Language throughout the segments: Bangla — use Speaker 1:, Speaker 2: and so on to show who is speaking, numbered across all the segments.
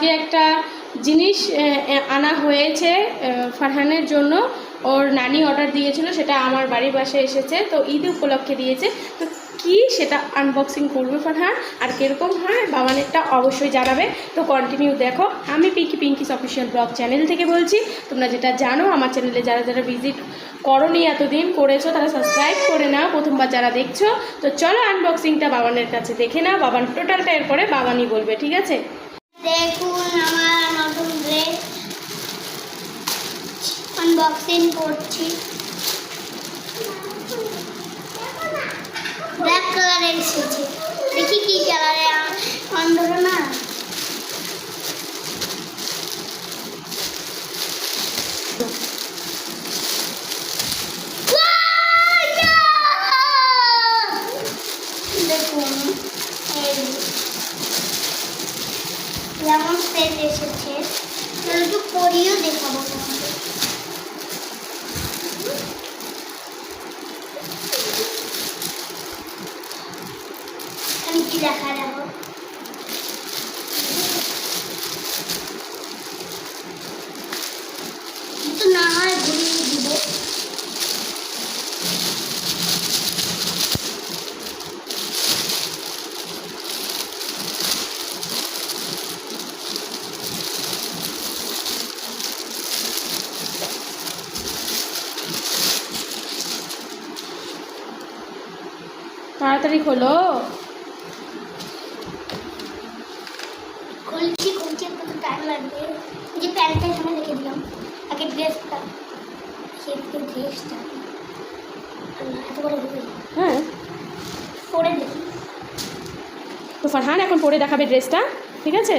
Speaker 1: আজকে একটা জিনিস আনা হয়েছে ফারহানের জন্য। ওর নানি অর্ডার দিয়েছিল, সেটা আমার বাড়ির পাশে এসেছে, তো ঈদ উপলক্ষে দিয়েছে। তো কি সেটা আনবক্সিং করবে ফারহান? আর কীরকম? হয়, বাবানেরটা অবশ্যই জানাবে। তো কন্টিনিউ দেখো। আমি Pinky Pinky's official blog channel থেকে বলছি, তোমরা যেটা জানো, আমার চ্যানেলে যারা যারা ভিজিট করনি এতদিন, করেছ, তারা সাবস্ক্রাইব করে নাও, প্রথমবার যারা দেখছ। তো চলো আনবক্সিংটা বাবানের কাছে দেখে নাও। বাবান টোটালটা এরপরে বাবানই বলবে, ঠিক আছে?
Speaker 2: দেখুন আমার নতুন ড্রেস আনবক্সিং করছি ব্ল্যাক কালারের এসেছে দেখি কি কালারে অন্ধকার না দেখুন এই যেমন সেট এসেছে তাহলে একটু পরিয়েও দেখাবো আমি কি দেখা কিন্তু না হয় ঘুরিয়ে দিব।
Speaker 1: তাড়াতাড়ি খোলো।
Speaker 2: খুলছি খুলছি কত টাইম লাগবে। এই যে প্যান্টটা এখানে রেখে দিলাম। আগে ড্রেসটা ড্রেসটা এত বড়
Speaker 1: হ্যাঁ
Speaker 2: পরে দেখি।
Speaker 1: তো ফারহান এখন পরে দেখাবে ড্রেসটা ঠিক আছে?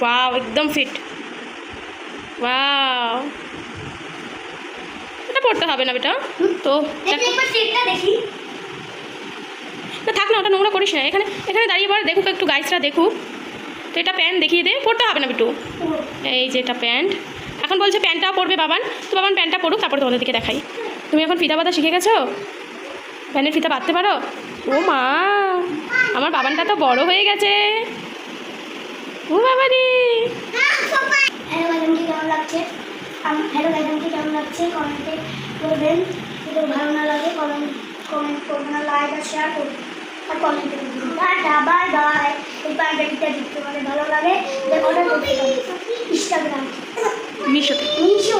Speaker 1: ওয়াও একদম ফিট ওয়াও এটা পড়তে হবে না বেটা। তো
Speaker 2: দেখি
Speaker 1: না থাক না ওটা নোংরা করিস না। এখানে এখানে দাঁড়িয়ে পড়ে দেখুক একটু গাইসরা দেখুক। তো এটা প্যান্ট দেখিয়ে দে পড়তে হবে না বিটু। এই যে এটা প্যান্ট এখন বলছে প্যান্টটাও পরবে বাবান। তো বাবান প্যান্টটা পড়ুক তারপরে তোমাদের দিকে দেখাই। তুমি এখন ফিতা বাঁধা শিখে গেছো? প্যান্টের ফিতা বাঁধতে পারো? ও মা আমার বাবানটা তো বড় হয়ে গেছে। ও বাবা রে
Speaker 2: হ্যালো ম্যাডামকে কেমন লাগছে হ্যালো ম্যাডামকে কেমন লাগছে কমেন্টে করবেন যদি ভালো না লাগে কমেন্ট কমেন্ট করবেন না লাইক আর শেয়ার করবেন আর কমেন্ট করবেন টাটা বাই বাই এই পাঞ্জাবিটা দেখতে মানে ভালো লাগে ইনস্টাগ্রাম
Speaker 1: মিশোতে
Speaker 2: মিশো